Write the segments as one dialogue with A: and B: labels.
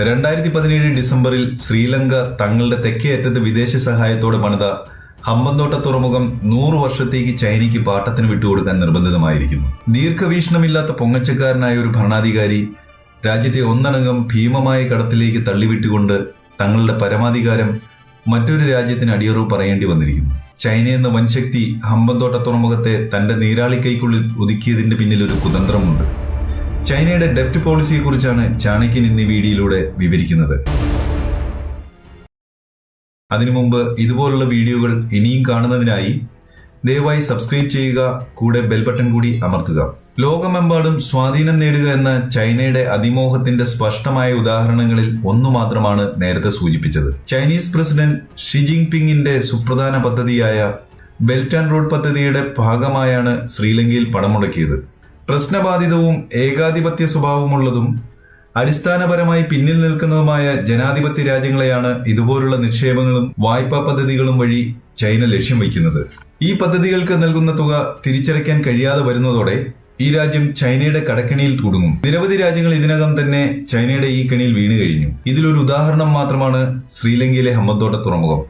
A: രണ്ടായിരത്തി പതിനേഴ് ഡിസംബറിൽ ശ്രീലങ്ക തങ്ങളുടെ തെക്കേ അറ്റത്ത് വിദേശ സഹായത്തോടെ പണിത ഹമ്പന്തോട്ട തുറമുഖം നൂറു വർഷത്തേക്ക് ചൈനയ്ക്ക് പാട്ടത്തിന് വിട്ടുകൊടുക്കാൻ നിർബന്ധിതമായിരിക്കുന്നു. ദീർഘവീക്ഷണമില്ലാത്ത പൊങ്ങച്ചക്കാരനായ ഒരു ഭരണാധികാരി രാജ്യത്തെ ഒന്നടങ്കം ഭീമമായ കടത്തിലേക്ക് തള്ളിവിട്ടുകൊണ്ട് തങ്ങളുടെ പരമാധികാരം മറ്റൊരു രാജ്യത്തിന് അടിയറവ് പറയേണ്ടി വന്നിരിക്കുന്നു. ചൈന എന്ന വൻശക്തി ഹമ്പന്തോട്ട തുറമുഖത്തെ തന്റെ നീരാളിക്കൈക്കുള്ളിൽ ഒതുക്കിയതിന്റെ പിന്നിൽ ഒരു കുതന്ത്രമുണ്ട്. ചൈനയുടെ ഡെപ്റ്റ് പോളിസിയെക്കുറിച്ചാണ് ചാണക്യൻ ഇന്ന് വീഡിയോയിലൂടെ വിവരിക്കുന്നത്. അതിനു മുമ്പ് ഇതുപോലുള്ള വീഡിയോകൾ ഇനിയും കാണുന്നതിനായി ദയവായി സബ്സ്ക്രൈബ് ചെയ്യുക കൂടെ ബെൽ ബട്ടൺ കൂടി അമർത്തുക. ലോകമെമ്പാടും സ്വാധീനം നേടുക എന്ന ചൈനയുടെ അതിമോഹത്തിന്റെ സ്പഷ്ടമായ ഉദാഹരണങ്ങളിൽ ഒന്നു മാത്രമാണ് നേരത്തെ സൂചിപ്പിച്ചത്. ചൈനീസ് പ്രസിഡന്റ് ഷി ജിൻപിങ്ങിന്റെ സുപ്രധാന പദ്ധതിയായ ബെൽറ്റ് ആൻഡ് റോഡ് പദ്ധതിയുടെ ഭാഗമായാണ് ശ്രീലങ്കയിൽ പണമുടക്കിയത്. പ്രശ്നബാധിതവും ഏകാധിപത്യ സ്വഭാവമുള്ളതും അടിസ്ഥാനപരമായി പിന്നിൽ നിൽക്കുന്നതുമായ ജനാധിപത്യ രാജ്യങ്ങളെയാണ് ഇതുപോലുള്ള നിക്ഷേപങ്ങളും വായ്പാ പദ്ധതികളും വഴി ചൈന ലക്ഷ്യം വയ്ക്കുന്നത്. ഈ പദ്ധതികൾക്ക് നൽകുന്ന തുക തിരിച്ചടയ്ക്കാൻ കഴിയാതെ വരുന്നതോടെ ഈ രാജ്യം ചൈനയുടെ കടക്കിണിയിൽ കുടുങ്ങും. നിരവധി രാജ്യങ്ങൾ ഇതിനകം തന്നെ ചൈനയുടെ ഈ കെണിയിൽ വീണു കഴിഞ്ഞു. ഇതിലൊരു ഉദാഹരണം മാത്രമാണ് ശ്രീലങ്കയിലെ ഹമ്മത്തോട്ട തുറമുഖം.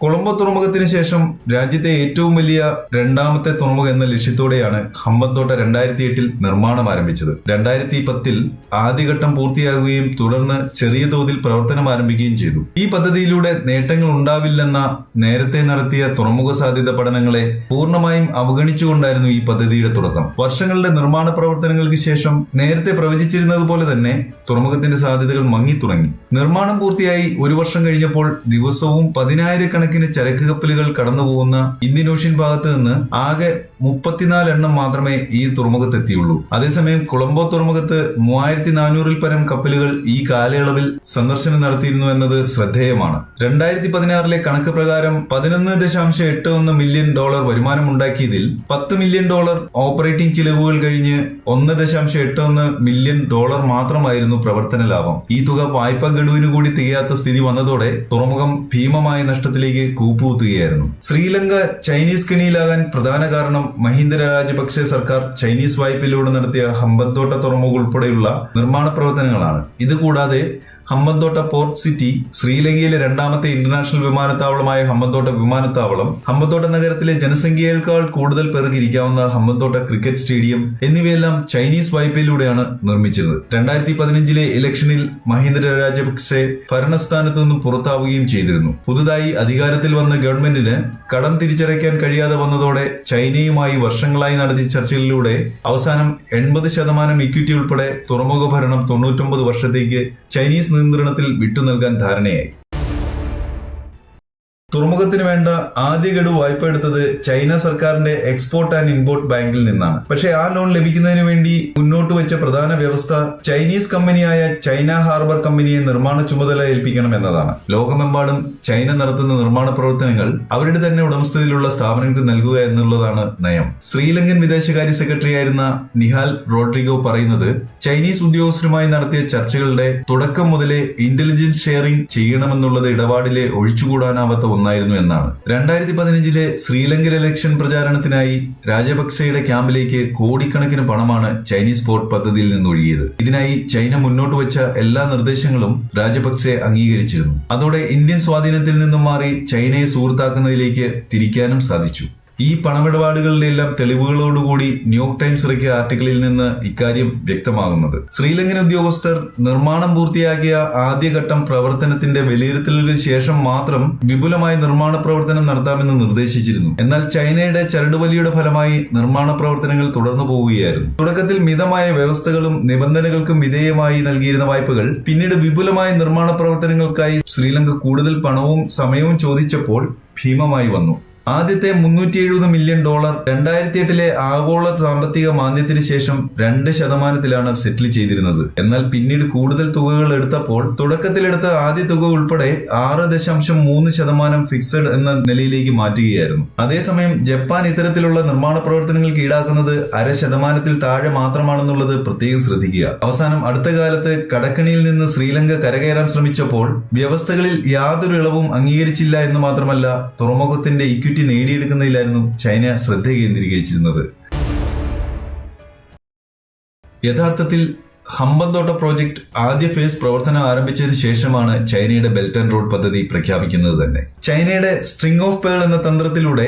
A: കൊളംബോ തുറമുഖത്തിന് ശേഷം രാജ്യത്തെ ഏറ്റവും വലിയ രണ്ടാമത്തെ തുറമുഖം എന്ന ലക്ഷ്യത്തോടെയാണ് ഹമ്പന്തോട്ട രണ്ടായിരത്തി എട്ടിൽ നിർമ്മാണം ആരംഭിച്ചത്. രണ്ടായിരത്തി പത്തിൽ ആദ്യഘട്ടം പൂർത്തിയാകുകയും തുടർന്ന് ചെറിയ തോതിൽ പ്രവർത്തനം ആരംഭിക്കുകയും ചെയ്തു. ഈ പദ്ധതിയിലൂടെ നേട്ടങ്ങൾ ഉണ്ടാവില്ലെന്ന നേരത്തെ നടത്തിയ തുറമുഖ സാധ്യത പഠനങ്ങളെ പൂർണമായും അവഗണിച്ചുകൊണ്ടായിരുന്നു ഈ പദ്ധതിയുടെ തുടക്കം. വർഷങ്ങളുടെ നിർമ്മാണ പ്രവർത്തനങ്ങൾക്ക് ശേഷം നേരത്തെ പ്രവചിച്ചിരുന്നത് പോലെ തന്നെ തുറമുഖത്തിന്റെ സാധ്യതകൾ മങ്ങിത്തുടങ്ങി. നിർമ്മാണം പൂർത്തിയായി ഒരു വർഷം കഴിഞ്ഞപ്പോൾ ദിവസവും പതിനായിരക്കണക്കിന് ചരക്ക് കപ്പലുകൾ കടന്നുപോകുന്ന ഇന്ത്യൻ ഓഷ്യൻ ഭാഗത്ത് നിന്ന് ആകെ മുപ്പത്തിനാല് എണ്ണം മാത്രമേ ഈ തുറമുഖത്തെത്തിയുള്ളൂ. അതേസമയം കൊളംബോ തുറമുഖത്ത് മൂവായിരത്തി നാനൂറിൽ പരം കപ്പലുകൾ ഈ കാലയളവിൽ സന്ദർശനം നടത്തിയിരുന്നു എന്നത് ശ്രദ്ധേയമാണ്. രണ്ടായിരത്തി പതിനാറിലെ കണക്ക് പ്രകാരം പതിനൊന്ന് ദശാംശം എട്ട് ഒന്ന് മില്യൺ ഡോളർ വരുമാനമുണ്ടാക്കിയതിൽ പത്ത് മില്യൺ ഡോളർ ഓപ്പറേറ്റിംഗ് ചിലവുകൾ കഴിഞ്ഞ് ഒന്ന് ദശാംശം എട്ട് ഒന്ന് മില്യൺ ഡോളർ മാത്രമായിരുന്നു പ്രവർത്തന ലാഭം. ഈ തുക വായ്പാ ഗഡുവിന് കൂടി തികയാത്ത സ്ഥിതി വന്നതോടെ തുറമുഖം ഭീമമായ നഷ്ടത്തിലേക്ക് കൂപ്പുകുത്തുകയായിരുന്നു. ശ്രീലങ്ക ചൈനീസ് കെണിയിലാകാൻ പ്രധാന കാരണം മഹീന്ദ്ര രാജപക്സെ സർക്കാർ ചൈനീസ് വായ്പയിലൂടെ നടത്തിയ ഹമ്പന്തോട്ട തുറമുഖ ഉൾപ്പെടെയുള്ള നിർമ്മാണ പ്രവർത്തനങ്ങളാണ്. ഇതുകൂടാതെ ഹമ്പന്തോട്ട പോർട്ട് സിറ്റി ശ്രീലങ്കയിലെ രണ്ടാമത്തെ ഇന്റർനാഷണൽ വിമാനത്താവളമായ ഹമ്മന്തോട്ട വിമാനത്താവളം ഹമ്മന്തോട്ട നഗരത്തിലെ ജനസംഖ്യയേക്കാൾ കൂടുതൽ പേർക്ക് ഇരിക്കാവുന്ന ഹമ്മന്തോട്ട ക്രിക്കറ്റ് സ്റ്റേഡിയം എന്നിവയെല്ലാം ചൈനീസ് വായ്പയിലൂടെയാണ് നിർമ്മിച്ചത് രണ്ടായിരത്തി പതിനഞ്ചിലെ ഇലക്ഷനിൽ മഹീന്ദ്ര രാജപക്സെ ഭരണസ്ഥാനത്ത് നിന്നും പുറത്താവുകയും ചെയ്തിരുന്നു. പുതുതായി അധികാരത്തിൽ വന്ന ഗവൺമെന്റിന് കടം തിരിച്ചടയ്ക്കാൻ കഴിയാതെ വന്നതോടെ ചൈനയുമായി വർഷങ്ങളായി നടത്തിയ ചർച്ചകളിലൂടെ അവസാനം എൺപത് ശതമാനം ഇക്വിറ്റി ഉൾപ്പെടെ തുറമുഖ ഭരണം തൊണ്ണൂറ്റൊമ്പത് വർഷത്തേക്ക് ചൈനീസ് നിയന്ത്രണത്തിൽ വിട്ടു നൽകാൻ ധാരണയായി തുറമുഖത്തിന് വേണ്ട ആദ്യ ഗഡു വായ്പ എടുത്തത് ചൈന സർക്കാരിന്റെ എക്സ്പോർട്ട് ആൻഡ് ഇമ്പോർട്ട് ബാങ്കിൽ നിന്നാണ്. പക്ഷേ ആ ലോൺ ലഭിക്കുന്നതിന് വേണ്ടി മുന്നോട്ട് വെച്ച പ്രധാന വ്യവസ്ഥ ചൈനീസ് കമ്പനിയായ ചൈന ഹാർബർ കമ്പനിയെ നിർമ്മാണ ചുമതല ഏൽപ്പിക്കണം എന്നതാണ്. ലോകമെമ്പാടും ചൈന നടത്തുന്ന നിർമ്മാണ പ്രവർത്തനങ്ങൾ അവരുടെ തന്നെ ഉടമസ്ഥതയിലുള്ള സ്ഥാപനങ്ങൾക്ക് നൽകുക എന്നുള്ളതാണ് നയം. ശ്രീലങ്കൻ വിദേശകാര്യ സെക്രട്ടറി ആയിരുന്ന നിഹാൽ റോഡ്രിഗോ പറയുന്നത് ചൈനീസ് ഉദ്യോഗസ്ഥരുമായി നടത്തിയ ചർച്ചകളുടെ തുടക്കം മുതലേ ഇന്റലിജൻസ് ഷെയറിംഗ് ചെയ്യണമെന്നുള്ളത് ഇടപാടിലെ ഒഴിച്ചുകൂടാനാവാത്ത ഒന്നായിരുന്നു എന്നാണ്. രണ്ടായിരത്തി പതിനഞ്ചിലെ ശ്രീലങ്കൻ ഇലക്ഷൻ പ്രചാരണത്തിനായി രാജപക്സെയുടെ ക്യാമ്പിലേക്ക് കോടിക്കണക്കിന് പണമാണ് ചൈനീസ് പോർട്ട് പദ്ധതിയിൽ നിന്ന് ഒഴുകിയത് ഇതിനായി ചൈന മുന്നോട്ട് വെച്ച എല്ലാ നിർദ്ദേശങ്ങളും രാജപക്സെ അംഗീകരിച്ചിരുന്നു. അതോടെ ഇന്ത്യൻ സ്വാധീനത്തിൽ നിന്നും മാറി ചൈനയെ സുഹൃത്താക്കുന്നതിലേക്ക് തിരിക്കാനും സാധിച്ചു. ഈ പണമിടപാടുകളിലെല്ലാം തെളിവുകളോടുകൂടി ന്യൂയോർക്ക് ടൈംസ് ഇറക്കിയ ആർട്ടിക്കിളിൽ നിന്ന് ഇക്കാര്യം വ്യക്തമാകുന്നത്. ശ്രീലങ്കൻ ഉദ്യോഗസ്ഥർ നിർമ്മാണം പൂർത്തിയാക്കിയ ആദ്യഘട്ടം പ്രവർത്തനത്തിന്റെ വിലയിരുത്തലിന് ശേഷം മാത്രം വിപുലമായ നിർമ്മാണ പ്രവർത്തനം നടത്താമെന്ന് നിർദ്ദേശിച്ചിരുന്നു. എന്നാൽ ചൈനയുടെ ചരടുവലിയുടെ ഫലമായി നിർമ്മാണ പ്രവർത്തനങ്ങൾ തുടർന്നു പോവുകയായിരുന്നു. തുടക്കത്തിൽ മിതമായ വ്യവസ്ഥകളും നിബന്ധനകൾക്കും വിധേയമായി നൽകിയിരുന്ന വായ്പകൾ പിന്നീട് വിപുലമായ നിർമ്മാണ പ്രവർത്തനങ്ങൾക്കായി ശ്രീലങ്ക കൂടുതൽ പണവും സമയവും ചോദിച്ചപ്പോൾ ഭീമമായി വന്നു. ആദ്യത്തെ മുന്നൂറ്റി എഴുപത് മില്യൺ ഡോളർ രണ്ടായിരത്തി എട്ടിലെ ആഗോള സാമ്പത്തിക മാന്ദ്യത്തിന് ശേഷം രണ്ട് ശതമാനത്തിലാണ് സെറ്റിൽ ചെയ്തിരുന്നത്. എന്നാൽ പിന്നീട് കൂടുതൽ തുകകൾ എടുത്തപ്പോൾ തുടക്കത്തിലെടുത്ത ആദ്യ തുക ഉൾപ്പെടെ ആറ് ദശാംശം മൂന്ന് ശതമാനം ഫിക്സഡ് എന്ന നിലയിലേക്ക് മാറ്റുകയായിരുന്നു. അതേസമയം ജപ്പാൻ ഇത്തരത്തിലുള്ള നിർമ്മാണ പ്രവർത്തനങ്ങൾക്ക് ഈടാക്കുന്നത് അര ശതമാനത്തിൽ താഴെ മാത്രമാണെന്നുള്ളത് പ്രത്യേകം ശ്രദ്ധിക്കുക. അവസാനം അടുത്ത കാലത്ത് കടക്കണിയിൽ നിന്ന് ശ്രീലങ്ക കരകയറാൻ ശ്രമിച്ചപ്പോൾ വ്യവസ്ഥകളിൽ യാതൊരു ഇളവും അംഗീകരിച്ചില്ല എന്ന് മാത്രമല്ല തുറമുഖത്തിന്റെ ഇക്വിറ്റി നേടിയെടുക്കുന്നതിലായിരുന്നു ചൈന ശ്രദ്ധ കേന്ദ്രീകരിച്ചിരുന്നത്. യഥാർത്ഥത്തിൽ ഹമ്പന്തോട്ട പ്രോജക്ട് ആദ്യ ഫേസ് പ്രവർത്തനം ആരംഭിച്ചതിന് ശേഷമാണ് ചൈനയുടെ ബെൽറ്റ് ആൻഡ് റോഡ് പദ്ധതി പ്രഖ്യാപിക്കുന്നത് തന്നെ. ചൈനയുടെ സ്ട്രിംഗ് ഓഫ് പേൾ എന്ന തന്ത്രത്തിലൂടെ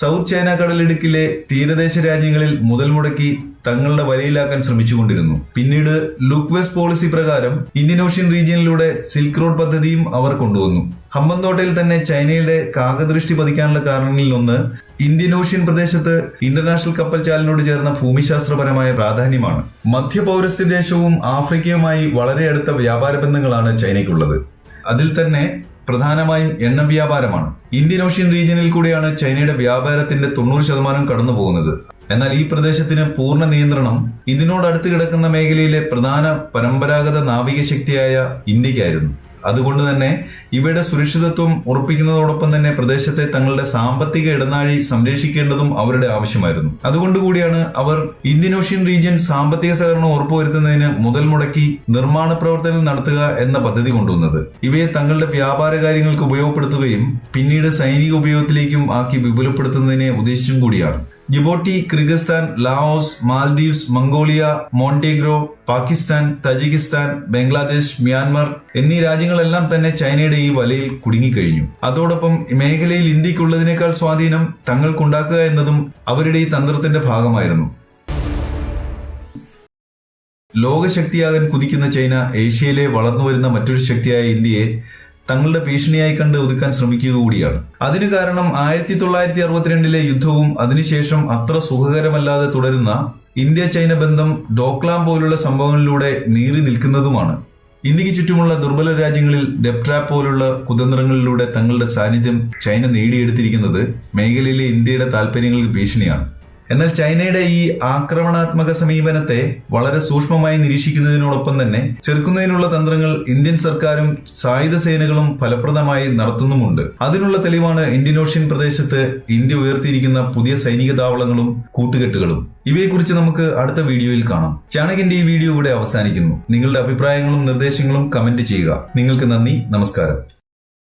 A: സൗത്ത് ചൈന കടലിടുക്കിലെ തീരദേശ രാജ്യങ്ങളിൽ മുതൽ മുടക്കി തങ്ങളുടെ വലയിലാക്കാൻ ശ്രമിച്ചുകൊണ്ടിരുന്നു. പിന്നീട് ലുക്ക് വെസ്റ്റ് പോളിസി പ്രകാരം ഇന്ത്യൻ ഓഷ്യൻ റീജിയനിലൂടെ സിൽക്ക് റോഡ് പദ്ധതിയും അവർ കൊണ്ടുവന്നു. ഹമ്പന്തോട്ടയിൽ തന്നെ ചൈനയുടെ കാകദൃഷ്ടി പതിക്കാനുള്ള കാരണങ്ങളിൽ ഒന്ന് ഇന്ത്യൻ ഓഷ്യൻ പ്രദേശത്ത് ഇന്റർനാഷണൽ കപ്പൽ ചാലിനോട് ചേർന്ന ഭൂമിശാസ്ത്രപരമായ പ്രാധാന്യമാണ്. മധ്യപൗരസ്ത്യ ദേശവും ആഫ്രിക്കയുമായി വളരെ അടുത്ത വ്യാപാര ബന്ധങ്ങളാണ് ചൈനയ്ക്കുള്ളത്. അതിൽ തന്നെ പ്രധാനമായും എണ്ണ വ്യാപാരമാണ്. ഇന്ത്യൻ ഓഷ്യൻ റീജിയനിൽ കൂടിയാണ് ചൈനയുടെ വ്യാപാരത്തിന്റെ തൊണ്ണൂറ് ശതമാനം കടന്നു പോകുന്നത് എന്നാൽ ഈ പ്രദേശത്തിന് പൂർണ നിയന്ത്രണം ഇതിനോടടുത്ത് കിടക്കുന്ന മേഖലയിലെ പ്രധാന പരമ്പരാഗത നാവിക ശക്തിയായ ഇന്ത്യക്കായിരുന്നു അതുകൊണ്ട് തന്നെ ഇവയുടെ സുരക്ഷിതത്വം ഉറപ്പിക്കുന്നതോടൊപ്പം തന്നെ പ്രദേശത്തെ തങ്ങളുടെ സാമ്പത്തിക ഇടനാഴി സംരക്ഷിക്കേണ്ടതും അവരുടെ ആവശ്യമായിരുന്നു. അതുകൊണ്ടുകൂടിയാണ് അവർ ഇന്ത്യൻ ഓഷ്യൻ റീജിയൻ സാമ്പത്തിക സഹകരണം ഉറപ്പുവരുത്തുന്നതിന് മുതൽ മുടക്കി നിർമ്മാണ പ്രവർത്തനങ്ങൾ നടത്തുക എന്ന പദ്ധതി കൊണ്ടുവന്നത്. ഇവയെ തങ്ങളുടെ വ്യാപാര കാര്യങ്ങൾക്ക് ഉപയോഗപ്പെടുത്തുകയും പിന്നീട് സൈനിക ഉപയോഗത്തിലേക്കും ആക്കി വിപുലപ്പെടുത്തുന്നതിനെ ഉദ്ദേശിച്ചും കൂടിയാണ്. Djibouti Kyrgyzstan Laos Maldives Mongolia Montenegro Pakistan Tajikistan Bangladesh Myanmar എന്നീ രാജ്യങ്ങളെല്ലാം തന്നെ ചൈനയുടെ ഈ വലയിൽ കുടുങ്ങിക്കഴിഞ്ഞു. അതോടൊപ്പം മേഖലയിൽ ഇന്ത്യക്കുള്ളതിനേക്കാൾ സ്വാധീനം തങ്ങൾക്കുണ്ടാക്കുക എന്നതും അവരുടെ ഈ തന്ത്രത്തിന്റെ ഭാഗമായിരുന്നു. ലോകശക്തിയാകാൻ കുതിക്കുന്ന ചൈന ഏഷ്യയിലെ വളർന്നു വരുന്ന മറ്റൊരു ശക്തിയായ ഇന്ത്യയെ തങ്ങളുടെ ഭീഷണിയായി കണ്ട് ഒതുക്കാൻ ശ്രമിക്കുക കൂടിയാണ്. അതിനു കാരണം ആയിരത്തി തൊള്ളായിരത്തി അറുപത്തിരണ്ടിലെ യുദ്ധവും അതിനുശേഷം അത്ര സുഖകരമല്ലാതെ തുടരുന്ന ഇന്ത്യ ചൈന ബന്ധം ഡോക്ലാം പോലുള്ള സംഭവങ്ങളിലൂടെ നീറി നിൽക്കുന്നതുമാണ്. ഇന്ത്യയ്ക്ക് ചുറ്റുമുള്ള ദുർബല രാജ്യങ്ങളിൽ ഡെപ്ട്രാപ്പ് പോലുള്ള കുതന്ത്രങ്ങളിലൂടെ തങ്ങളുടെ സാന്നിധ്യം ചൈന നേടിയെടുത്തിരിക്കുന്നത് മേഖലയിലെ ഇന്ത്യയുടെ താൽപര്യങ്ങൾക്ക് ഭീഷണിയാണ്. എന്നാൽ ചൈനയുടെ ഈ ആക്രമണാത്മക സമീപനത്തെ വളരെ സൂക്ഷ്മമായി നിരീക്ഷിക്കുന്നതിനോടൊപ്പം തന്നെ ചെറുക്കുന്നതിനുള്ള തന്ത്രങ്ങൾ ഇന്ത്യൻ സർക്കാരും സായുധ സേനകളും ഫലപ്രദമായി നടത്തുന്നുമുണ്ട്. അതിനുള്ള തെളിവാണ് ഇന്ത്യൻ ഓഷ്യൻ പ്രദേശത്ത് ഇന്ത്യ ഉയർത്തിയിരിക്കുന്ന പുതിയ സൈനിക താവളങ്ങളും കൂട്ടുകെട്ടുകളും. ഇവയെക്കുറിച്ച് നമുക്ക് അടുത്ത വീഡിയോയിൽ കാണാം. ചാണകിന്റെ ഈ വീഡിയോ ഇവിടെ അവസാനിക്കുന്നു. നിങ്ങളുടെ അഭിപ്രായങ്ങളും നിർദ്ദേശങ്ങളും കമന്റ് ചെയ്യുക. നിങ്ങൾക്ക് നന്ദി നമസ്കാരം.